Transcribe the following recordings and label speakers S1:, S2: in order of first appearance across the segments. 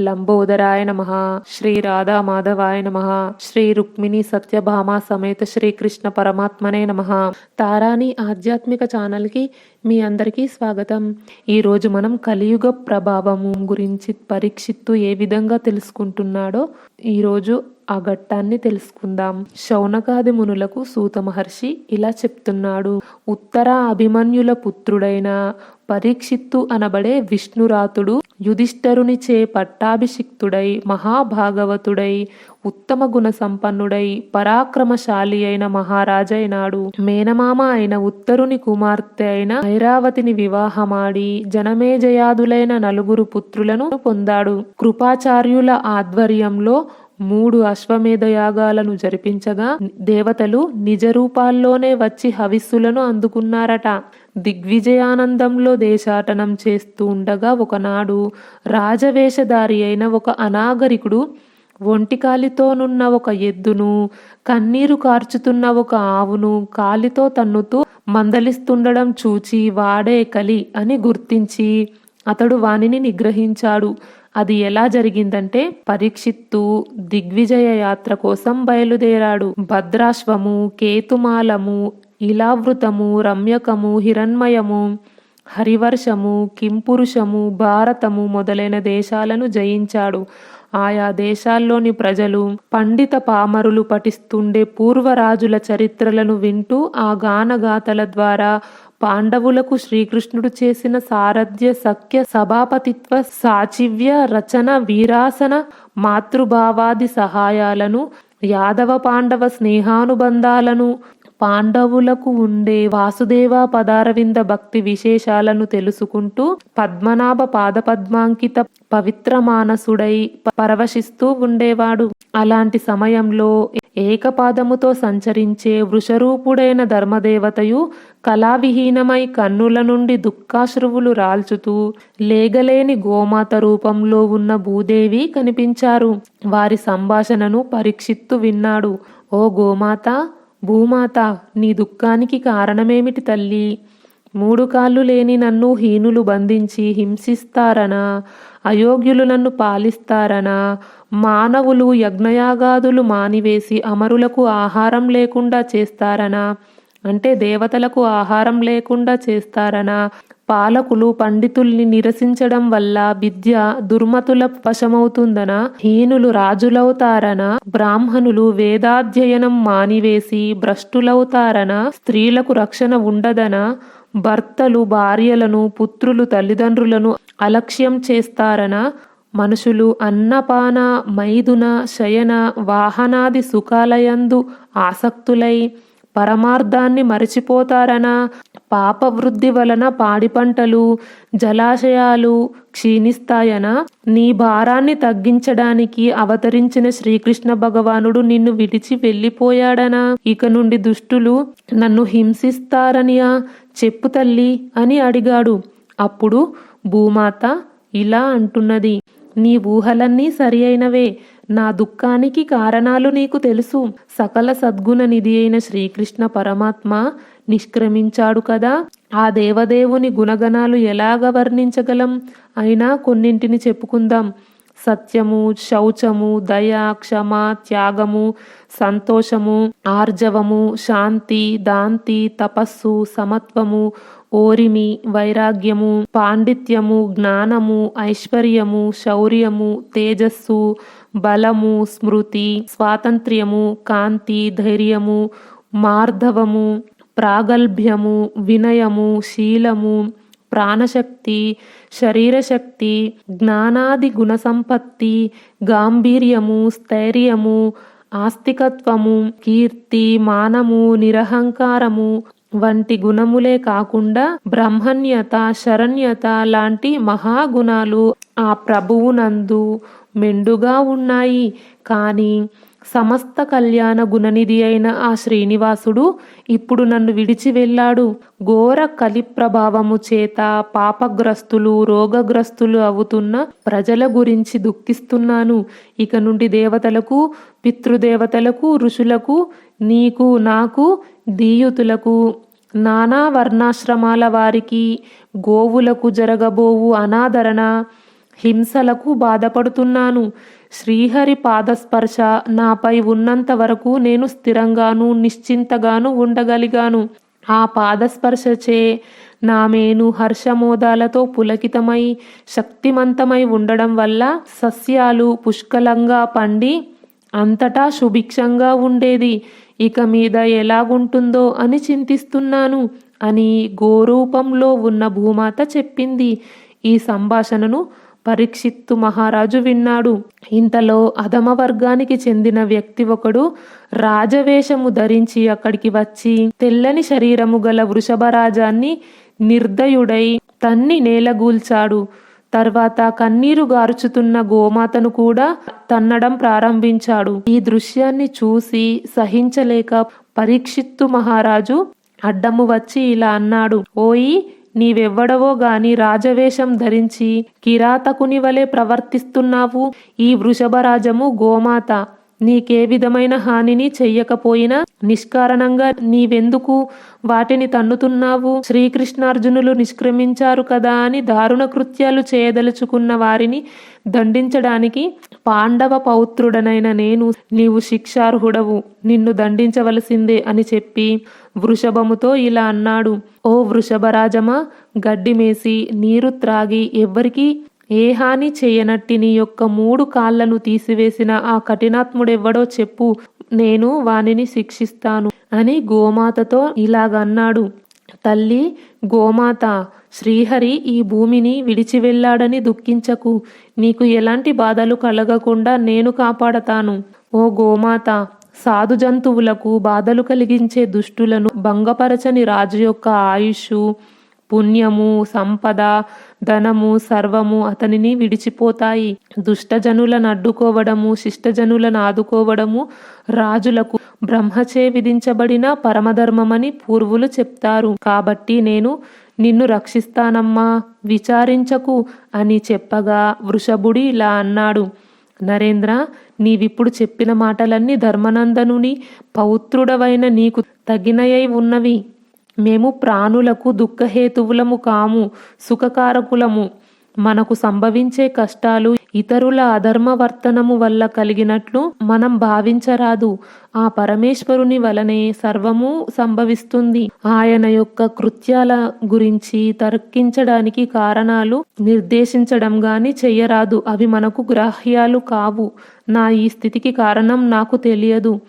S1: లంబోదరాయ నమ శ్రీ రాధా మాధవాయ నమ శ్రీ రుక్మిణి సత్యభామ సమేత శ్రీకృష్ణ పరమాత్మనే నమ. తారాని ఆధ్యాత్మిక ఛానల్కి మీ అందరికీ స్వాగతం. ఈరోజు మనం కలియుగ ప్రభావము గురించి పరీక్షిత్తు ఏ విధంగా తెలుసుకుంటున్నాడో ఈరోజు ఆ ఘట్టాన్ని తెలుసుకుందాం. శౌనకాది మునులకు సూత మహర్షి ఇలా చెప్తున్నాడు. ఉత్తర అభిమన్యుల పుత్రుడైన పరీక్షిత్తు అనబడే విష్ణురాతుడు యుధిష్ఠరునిచే పట్టాభిషిక్తుడై మహాభాగవతుడై ఉత్తమ గుణ సంపన్నుడై పరాక్రమశాలి అయిన మహారాజైనాడు. మేనమామ అయిన ఉత్తరుని కుమార్తె అయిన ఐరావతిని వివాహమాడి జనమేజయాదులైన నలుగురు పుత్రులను పొందాడు. కృపాచార్యుల ఆధ్వర్యంలో మూడు అశ్వమేధ యాగాలను జరిపించగా దేవతలు నిజ రూపాల్లోనే వచ్చి హవిస్సులను అందుకున్నారట. దిగ్విజయానందంలో దేశాటనం చేస్తూ ఉండగా ఒకనాడు రాజవేషధారి అయిన ఒక అనాగరికుడు ఒంటికాలితోనున్న ఒక ఎద్దును కన్నీరు కార్చుతున్న ఒక ఆవును కాలితో తన్నుతూ మందలిస్తుండడం చూచి వాడే కలి అని గుర్తించి అతడు వానిని నిగ్రహించాడు. అది ఎలా జరిగిందంటే పరీక్షిత్తు దిగ్విజయ యాత్ర కోసం బయలుదేరాడు. భద్రాశ్వము కేతుమాలము ఇలావృతము రమ్యకము హిరణ్మయము హరివర్షము కింపురుషము భారతము మొదలైన దేశాలను జయించాడు. ఆయా దేశాల్లోని ప్రజలు పండిత పామరులు పఠిస్తుండే పూర్వరాజుల చరిత్రలను వింటూ ఆ గానగాథల ద్వారా పాండవులకు శ్రీకృష్ణుడు చేసిన సారథ్య సఖ్య సభాపతిత్వ సాచివ్య రచన వీరాసన మాతృభావాది సహాయాలను యాదవ పాండవ స్నేహానుబంధాలను పాండవులకు ఉండే వాసుదేవ పదారవింద భక్తి విశేషాలను తెలుసుకుంటూ పద్మనాభ పాదపద్మాంకిత పవిత్ర మానసుడై పరవశిస్తూ ఉండేవాడు. అలాంటి సమయంలో ఏకపాదముతో సంచరించే వృషరూపుడైన ధర్మదేవతయు కళావిహీనమై కన్నుల నుండి దుఃఖాశ్రువులు రాల్చుతూ లేగలేని గోమాత రూపంలో ఉన్న భూదేవి కనిపించారు. వారి సంభాషణను పరీక్షిత్తు విన్నాడు. ఓ గోమాత భూమాత నీ దుఃఖానికి కారణమేమిటి తల్లి? మూడు కాళ్ళు లేని నన్ను హీనులు బంధించి హింసిస్తారనా? అయోగ్యులు నన్ను పాలిస్తారనా? మానవులు యజ్ఞయాగాదులు మానివేసి అమరులకు ఆహారం లేకుండా చేస్తారనా? అంటే దేవతలకు ఆహారం లేకుండా చేస్తారనా? పాలకులు పండితుల్ని నిరసించడం వల్ల విద్య దుర్మతుల వశమవుతుందనా? హీనులు రాజులవుతారనా? బ్రాహ్మణులు వేదాధ్యయనం మానివేసి భ్రష్టులవుతారనా? స్త్రీలకు రక్షణ ఉండదనా? భర్తలు భార్యలను పుత్రులు తల్లిదండ్రులను అలక్ష్యం చేస్తారనా? మనుషులు అన్నపాన మైదున శయన వాహనాది సుఖాలయందు ఆసక్తులై పరమార్థాన్ని మరచిపోతారనా? పాపవృద్ధి వలన పాడి పంటలు జలాశయాలు క్షీణిస్తాయనా? నీ భారాన్ని తగ్గించడానికి అవతరించిన శ్రీకృష్ణ భగవానుడు నిన్ను విడిచి వెళ్ళిపోయాడనా? ఇక నుండి దుష్టులు నన్ను హింసిస్తారనియా? చెప్పు తల్లి అని అడిగాడు. అప్పుడు భూమాత ఇలా అంటున్నది. నీ ఊహలన్నీ సరి అయినవే. నా దుఃఖానికి కారణాలు నీకు తెలుసు. సకల సద్గుణ నిధి అయిన శ్రీకృష్ణ పరమాత్మ నిష్క్రమించాడు కదా. ఆ దేవదేవుని గుణగణాలు ఎలాగ వర్ణించగలం? అయినా కొన్నింటిని చెప్పుకుందాం. సత్యము శౌచము దయ క్షమ త్యాగము సంతోషము ఆర్జవము శాంతి దాంతి తపస్సు సమత్వము ఓరిమి వైరాగ్యము పాండిత్యము జ్ఞానము ఐశ్వర్యము శౌర్యము తేజస్సు బలము స్మృతి స్వాతంత్ర్యము కాంతి ధైర్యము మార్ధవము ప్రాగల్భ్యము వినయము శీలము ప్రాణశక్తి శరీరశక్తి జ్ఞానాది గుణ సంపత్తి గాంభీర్యము స్థైర్యము ఆస్తికత్వము కీర్తి మానము నిరహంకారము వంటి గుణములే కాకుండా బ్రహ్మణ్యత శరణ్యత లాంటి మహాగుణాలు ఆ ప్రభువునందు మెండుగా ఉన్నాయి. కానీ సమస్త కళ్యాణ గుణనిధి అయిన ఆ శ్రీనివాసుడు ఇప్పుడు నన్ను విడిచి వెళ్ళాడు. ఘోర కలి ప్రభావము చేత పాపగ్రస్తులు రోగగ్రస్తులు అవుతున్న ప్రజల గురించి దుఃఖిస్తున్నాను. ఇక నుండి దేవతలకు పితృదేవతలకు ఋషులకు నీకు నాకు దీయుతులకు నానా వర్ణాశ్రమాల వారికి గోవులకు జరగబోవు అనాదరణ హింసలకు బాధపడుతున్నాను. శ్రీహరి పాదస్పర్శ నాపై ఉన్నంత వరకు నేను స్థిరంగాను నిశ్చింతగాను ఉండగలిగాను. ఆ పాదస్పర్శచే నా మేను హర్షమోదాలతో పులకితమై శక్తిమంతమై ఉండడం వల్ల సస్యాలు పుష్కలంగా పండి అంతటా సుభిక్షంగా ఉండేది. ఇక మీద ఎలాగుంటుందో అని చింతిస్తున్నాను అని గోరూపంలో ఉన్న భూమాత చెప్పింది. ఈ సంభాషణను పరీక్షిత్తు మహారాజు విన్నాడు. ఇంతలో అధమ వర్గానికి చెందిన వ్యక్తి ఒకడు రాజవేషము ధరించి అక్కడికి వచ్చి తెల్లని శరీరము గల వృషభరాజాన్ని నిర్దయుడై తన్ని నేలగూల్చాడు. తర్వాత కన్నీరు గారుచుతున్న గోమాతను కూడా తన్నడం ప్రారంభించాడు. ఈ దృశ్యాన్ని చూసి సహించలేక పరీక్షిత్తు మహారాజు అడ్డము వచ్చి ఇలా అన్నాడు ఓయి నీవెవ్వడవో గాని రాజవేషం ధరించి కిరాతకుని వలె ప్రవర్తిస్తున్నావు? ఈ వృషభరాజము గోమాత. నీకే విధమైన హానిని చెయ్యకపోయినా నిష్కారణంగా నీవెందుకు వాటిని తన్నుతున్నావు? శ్రీకృష్ణార్జునులు నిష్క్రమించారు కదా అని దారుణ కృత్యాలు చేయదలుచుకున్న వారిని దండించడానికి పాండవ పౌత్రుడనైన నేను నీవు శిక్షార్హుడవు. నిన్ను దండించవలసిందే అని చెప్పి వృషభముతో ఇలా అన్నాడు. ఓ వృషభరాజమా గడ్డిమేసి నీరు త్రాగి ఎవ్వరికీ ఏ హాని చేయనట్టి నీ యొక్క మూడు కాళ్ళను తీసివేసిన ఆ కఠినాత్ముడెవ్వడో చెప్పు. నేను వానిని శిక్షిస్తాను అని గోమాతతో ఇలాగన్నాడు. తల్లి గోమాత శ్రీహరి ఈ భూమిని విడిచి వెళ్ళాడని దుఃఖించకు. నీకు ఎలాంటి బాధలు కలగకుండా నేను కాపాడతాను. ఓ గోమాత సాధు జంతువులకు బాధలు కలిగించే దుష్టులను భంగపరచని రాజు యొక్క ఆయుష్ పుణ్యము సంపద ధనము సర్వము అతనిని విడిచిపోతాయి. దుష్టజనులను అడ్డుకోవడము శిష్టజనులను ఆదుకోవడము రాజులకు బ్రహ్మచే విధించబడిన పరమధర్మమని పూర్వులు చెప్తారు. కాబట్టి నేను నిన్ను రక్షిస్తానమ్మా విచారించకు అని చెప్పగా వృషభుడి ఇలా అన్నాడు. నరేంద్ర నీవిప్పుడు చెప్పిన మాటలన్నీ ధర్మనందనుని పౌత్రుడవైన నీకు తగినయై ఉన్నవి. మేము ప్రాణులకు దుఃఖహేతువులము కాము సుఖకారకులము. మనకు సంభవించే కష్టాలు ఇతరుల అధర్మవర్తనము వల్ల కలిగినట్లు మనం భావించరాదు. ఆ పరమేశ్వరుని వలనే సర్వము సంభవిస్తుంది. ఆయన యొక్క కృత్యాల గురించి తర్కించడానికి కారణాలు నిర్దేశించడం గాని చెయ్యరాదు అవి మనకు గ్రాహ్యాలు కావు. నా ఈ స్థితికి కారణం నాకు తెలియదు.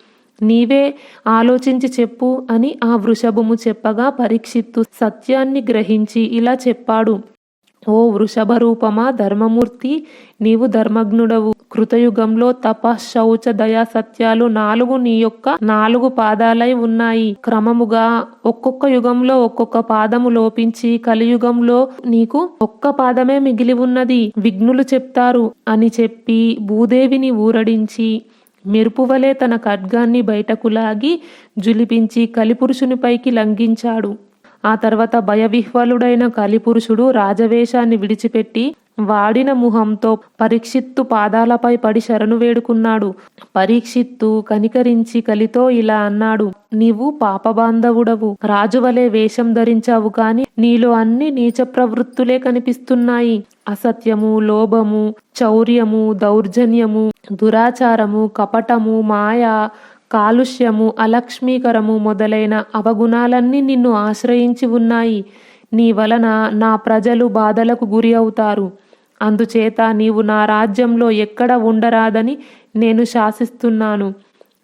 S1: నీవే ఆలోచించి చెప్పు అని ఆ వృషభము చెప్పగా పరీక్షిత్తు సత్యాన్ని గ్రహించి ఇలా చెప్పాడు. ఓ వృషభ రూపమా ధర్మమూర్తి నీవు ధర్మజ్ఞుడవు. కృతయుగంలో తప శౌచ దయా సత్యాలు నాలుగు నీ యొక్క నాలుగు పాదాలై ఉన్నాయి. క్రమముగా ఒక్కొక్క యుగంలో ఒక్కొక్క పాదము లోపించి కలియుగంలో నీకు ఒక్క పాదమే మిగిలి ఉన్నది. విఘ్నులు చెప్తారు అని చెప్పి భూదేవిని ఊరడించి మెరుపువలే తన ఖడ్గాన్ని బయటకు లాగి జులిపించి కలిపురుషునిపైకి లంఘించాడు. ఆ తర్వాత భయవిహ్వలుడైన కలిపురుషుడు రాజవేషాన్ని విడిచిపెట్టి వాడిన ముఖంతో పరీక్షిత్తు పాదాలపై పడి శరణు వేడుకున్నాడు. పరీక్షిత్తు కనికరించి కలితో ఇలా అన్నాడు నీవు పాపబాంధవుడవు. రాజువలే వేషం ధరించావు కాని నీలో అన్ని నీచ ప్రవృత్తులే కనిపిస్తున్నాయి. అసత్యము లోభము చౌర్యము దౌర్జన్యము దురాచారము కపటము మాయ కాలుష్యము అలక్ష్మీకరము మొదలైన అవగుణాలన్నీ నిన్ను ఆశ్రయించి ఉన్నాయి. నీ వలన నా ప్రజలు బాధలకు గురి అవుతారు. అందుచేత నీవు నా రాజ్యంలో ఎక్కడ ఉండరాదని నేను శాసిస్తున్నాను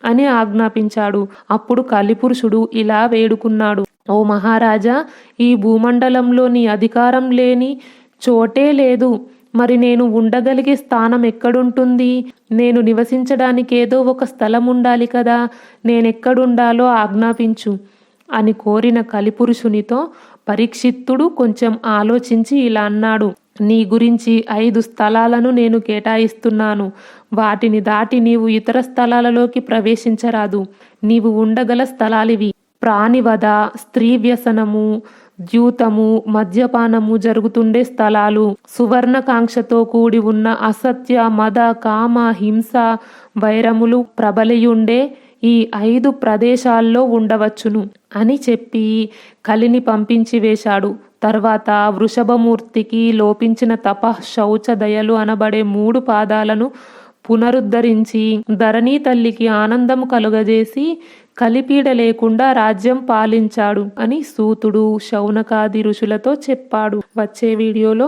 S1: అని ఆజ్ఞాపించాడు. అప్పుడు కలిపురుషుడు ఇలా వేడుకున్నాడు. ఓ మహారాజా ఈ భూమండలంలోని అధికారం లేని చోటే లేదు. మరి నేను ఉండగలిగే స్థానం ఎక్కడుంటుంది? నేను నివసించడానికి ఏదో ఒక స్థలం ఉండాలి కదా. నేనెక్కడుండాలో ఆజ్ఞాపించు అని కోరిన కలిపురుషునితో పరీక్షిత్తుడు కొంచెం ఆలోచించి ఇలా అన్నాడు. నీ గురించి ఐదు స్థలాలను నేను కేటాయిస్తున్నాను. వాటిని దాటి నీవు ఇతర స్థలాలలోకి ప్రవేశించరాదు. నీవు ఉండగల స్థలాలివి. ప్రాణివధ స్త్రీ వ్యసనము ద్యూతము మద్యపానము జరుగుతుండే స్థలాలు. సువర్ణకాంక్షతో కూడి ఉన్న అసత్య మద కామ హింస వైరములు ప్రబలియుండే ఈ ఐదు ప్రదేశాల్లో ఉండవచ్చును అని చెప్పి కలిని పంపించి వేశాడు. తర్వాత వృషభమూర్తికి లోపించిన తప శౌచ దయలు అనబడే మూడు పాదాలను పునరుద్ధరించి ధరణీ తల్లికి ఆనందం కలుగజేసి కలిపీడ లేకుండా రాజ్యం పాలించాడు అని సూతుడు శౌనకాది ఋషులతో చెప్పాడు. వచ్చే వీడియోలో